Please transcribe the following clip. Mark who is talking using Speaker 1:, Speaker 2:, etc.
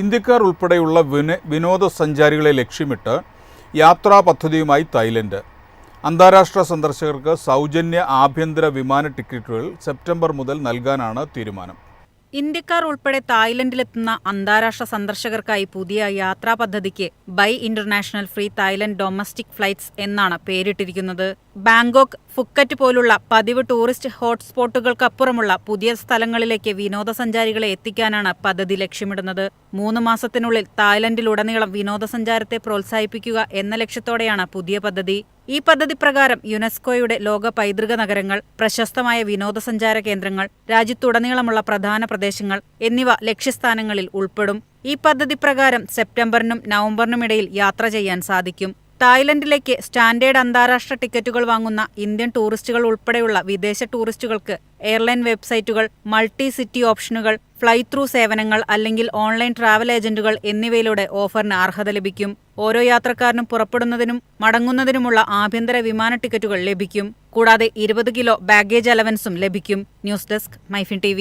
Speaker 1: ഇന്ത്യക്കാർ ഉൾപ്പെടെയുള്ള വിന വിനോദസഞ്ചാരികളെ ലക്ഷ്യമിട്ട് യാത്രാ പദ്ധതിയുമായി തായ്ലൻഡ്. അന്താരാഷ്ട്ര സന്ദർശകർക്ക് സൗജന്യ ആഭ്യന്തര വിമാന ടിക്കറ്റുകൾ സെപ്റ്റംബർ മുതൽ നൽകാനാണ് തീരുമാനം.
Speaker 2: ഇന്ത്യക്കാർ ഉൾപ്പെടെ തായ്ലൻഡിലെത്തുന്ന അന്താരാഷ്ട്ര സന്ദർശകർക്കായി പുതിയ യാത്രാ പദ്ധതിക്ക് buy international free Thailand domestic flights എന്നാണ് പേരിട്ടിരിക്കുന്നത്. ബാങ്കോക്ക് ഫുക്കറ്റ് പോലുള്ള പതിവ് ടൂറിസ്റ്റ് ഹോട്ട്സ്പോട്ടുകൾക്കപ്പുറമുള്ള പുതിയ സ്ഥലങ്ങളിലേക്ക് വിനോദസഞ്ചാരികളെ എത്തിക്കാനാണ് പദ്ധതി ലക്ഷ്യമിടുന്നത്. മൂന്ന് മാസത്തിനുള്ളിൽ തായ്ലൻഡിലുടനീളം വിനോദസഞ്ചാരത്തെ പ്രോത്സാഹിപ്പിക്കുക എന്ന ലക്ഷ്യത്തോടെയാണ് പുതിയ പദ്ധതി. ഈ പദ്ധതി പ്രകാരം യുനെസ്കോയുടെ ലോക പൈതൃക നഗരങ്ങൾ പ്രശസ്തമായ വിനോദസഞ്ചാര കേന്ദ്രങ്ങൾ രാജ്യത്തുടനീളമുള്ള പ്രധാന പ്രദേശങ്ങൾ എന്നിവ ലക്ഷ്യസ്ഥാനങ്ങളിൽ ഉൾപ്പെടും. ഈ പദ്ധതി പ്രകാരം സെപ്റ്റംബറിനും നവംബറിനുമിടയിൽ യാത്ര ചെയ്യാൻ സാധിക്കും. തായ്ലൻഡിലേക്ക് സ്റ്റാൻഡേർഡ് അന്താരാഷ്ട്ര ടിക്കറ്റുകൾ വാങ്ങുന്ന ഇന്ത്യൻ ടൂറിസ്റ്റുകൾ ഉൾപ്പെടെയുള്ള വിദേശ ടൂറിസ്റ്റുകൾക്ക് എയർലൈൻ വെബ്സൈറ്റുകൾ മൾട്ടി സിറ്റി ഓപ്ഷനുകൾ ഫ്ലൈ ത്രൂ സേവനങ്ങൾ അല്ലെങ്കിൽ ഓൺലൈൻ ട്രാവൽ ഏജന്റുകൾ എന്നിവയിലൂടെ ഓഫറിന് അർഹത ലഭിക്കും. ഓരോ യാത്രക്കാരനും പുറപ്പെടുന്നതിനും മടങ്ങുന്നതിനുമുള്ള ആഭ്യന്തര വിമാന ടിക്കറ്റുകൾ ലഭിക്കും. കൂടാതെ ഇരുപത് കിലോ ബാഗേജ് അലവൻസും ലഭിക്കും. News desk MyFin T